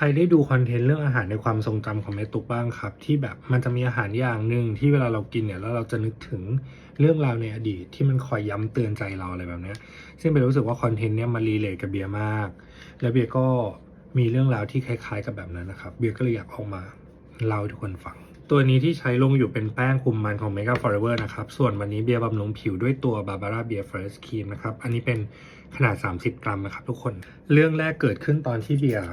ใครได้ดูคอนเทนต์เรื่องอาหารในความทรงจำของแม่ตุ๊กบ้างครับ ที่แบบมันจะมีอาหารอย่างหนึ่งที่เวลาเรากินเนี่ยแล้วเราจะนึกถึงเรื่องราวในอดีตที่มันคอยย้ำเตือนใจเราอะไรแบบนี้ซึ่งเบียร์รู้สึกว่าคอนเทนต์เนี้ยมันรีเลทกับเบียร์มาก แล้วเบียร์ก็มีเรื่องราวที่คล้ายๆ กับแบบนั้นนะครับ เบียร์ก็เลยอยากเอามาเล่าให้ทุกคนฟัง ตัวนี้ที่ใช้ลงอยู่เป็นแป้งคุมมันของ Mega Forever นะครับ ส่วนวันนี้เบียร์บำรุงผิวด้วยตัว Barbara Beer First Cream นะครับ อันนี้เป็นขนาด 30 กรัมนะครับทุกคน เรื่องแรกเกิดขึ้นตอนที่เบียร์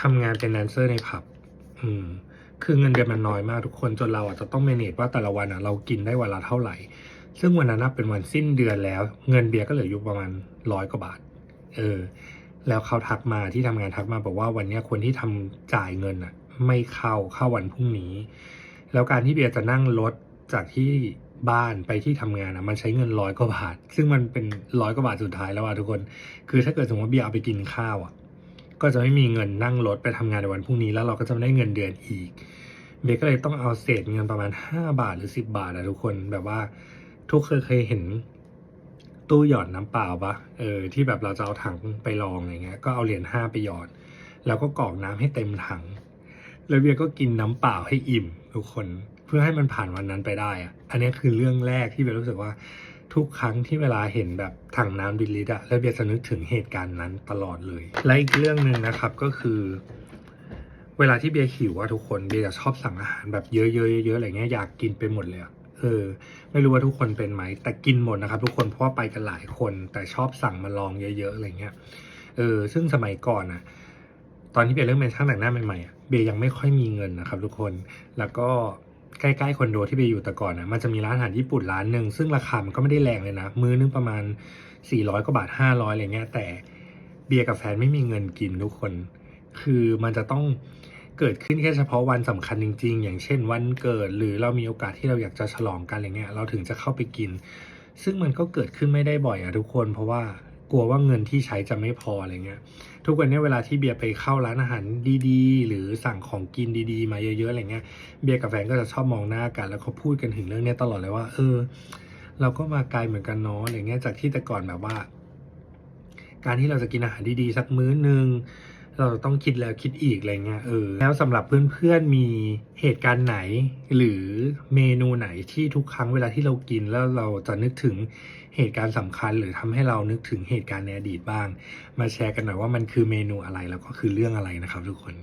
ทำงานเป็นแดนเซอร์ในผับ อืม คือเงินเดือนมันน้อยมากทุกคนจนเราอาจจะต้องเมเนจว่าแต่ละวันอะเรากินได้วันละเท่าไหร่ ซึ่งวันนั้นเป็นวันสิ้นเดือนแล้ว เงินเบียร์ก็เหลืออยู่ประมาณร้อยกว่าบาท เออ แล้วเขาทักมาที่ทำงานทักมาบอกว่าวันนี้คนที่ทำจ่ายเงินอะ ไม่เข้าเข้าวันพรุ่งนี้ แล้วการที่เบียร์จะนั่งรถจากที่บ้านไปที่ทำงานอะมันใช้เงินร้อยกว่าบาท ซึ่งมันเป็นร้อยกว่าบาทสุดท้ายแล้วอะทุกคน คือถ้าเกิดสมมติว่าเบียร์เอาไปกินข้าวอะ ก็จะไม่มีเงินนั่งรถไปทำงานในวันพรุ่งนี้แล้วเราก็จะไม่ได้เงินเดือนอีก เบร์ก็เลยต้องเอาเศษเงินประมาณ 5 บาทหรือ 10 บาทอะทุกคนแบบว่าทุกเคยเคยเห็นตู้หยอดน้ำเปล่าปะเออที่แบบเราจะเอาถังไปลองอย่างเงี้ยก็เอาเหรียญห้าไปหยอด แล้วก็กรอกน้ำให้เต็มถัง แล้วเบียร์ก็กินน้ำเปล่าให้อิ่มทุกคน พื่อให้มันผ่านวันนั้นไปได้อะอันนี้คือเรื่องแรกที่เบียร์รู้สึกว่าทุกครั้งที่เวลาเห็นแบบถังน้ำดิลิตอะแล้วเบียร์จะนึกถึงเหตุการณ์นั้นตลอดเลย และอีกเรื่องหนึ่งนะครับก็คือ เวลาที่เบียร์หิวอะทุกคนเบียร์จะชอบสั่งอาหารแบบเยอะๆเยอะๆอะไรเงี้ยอยากกินไปหมดเลยเออไม่รู้ว่าทุกคนเป็นไหม แต่กินหมดนะครับ ทุกคนเพราะว่าไปกันหลายคน แต่ชอบสั่งมาลองเยอะๆอะไรเงี้ยเออซึ่งสมัยก่อนอะตอนที่เบียร์เริ่มเป็นช่างแต่งหน้าใหม่ๆเบียร์ยังไม่ค่อยมีเงินนะครับ ทุกคนแล้วก็ ใกล้ๆคอนโดที่เบียร์อยู่แต่ก่อนอะมันจะมีร้านอาหารญี่ปุ่นร้านหนึ่งซึ่งราคามันก็ไม่ได้แรงเลยนะ มื้อนึงประมาณ 400กว่าบาท 500อะไรเงี้ย แต่เบียร์กับแฟนไม่มีเงินกินทุกคน คือมันจะต้องเกิดขึ้นแค่เฉพาะวันสำคัญจริง ๆ อย่างเช่นวันเกิดหรือเรามีโอกาสที่เราอยากจะฉลองกันอะไรเงี้ย เราถึงจะเข้าไปกิน ซึ่งมันก็เกิดขึ้นไม่ได้บ่อยอะทุกคน เพราะว่า กลัวว่าเงินที่ใช้จะไม่พออะไรเงี้ย ทุกวันนี้เวลาที่เบียร์ไปเข้าร้านอาหารดีๆ หรือสั่งของกินดีๆ มาเยอะๆอะไรเงี้ย เบียร์กับแฟนก็จะชอบมองหน้ากัน แล้วเขาพูดกันถึงเรื่องนี้ตลอดเลยว่า เออ เราก็มาไกลเหมือนกันเนาะอะไรเงี้ยจากที่แต่ก่อนแบบว่า การที่เราจะกินอาหารดีๆสักมื้อหนึ่ง เราต้องคิดแล้วคิดอีกอะไรเงี้ยเออแล้วสำหรับเพื่อนๆมีเหตุการณ์ไหน หรือเมนูไหนที่ทุกครั้งเวลาที่เรากินแล้วเราจะนึกถึงเหตุการณ์สำคัญ หรือทำให้เรานึกถึงเหตุการณ์ในอดีตบ้าง มาแชร์กันหน่อยว่ามันคือเมนูอะไรแล้วก็คือเรื่องอะไรนะครับทุกคน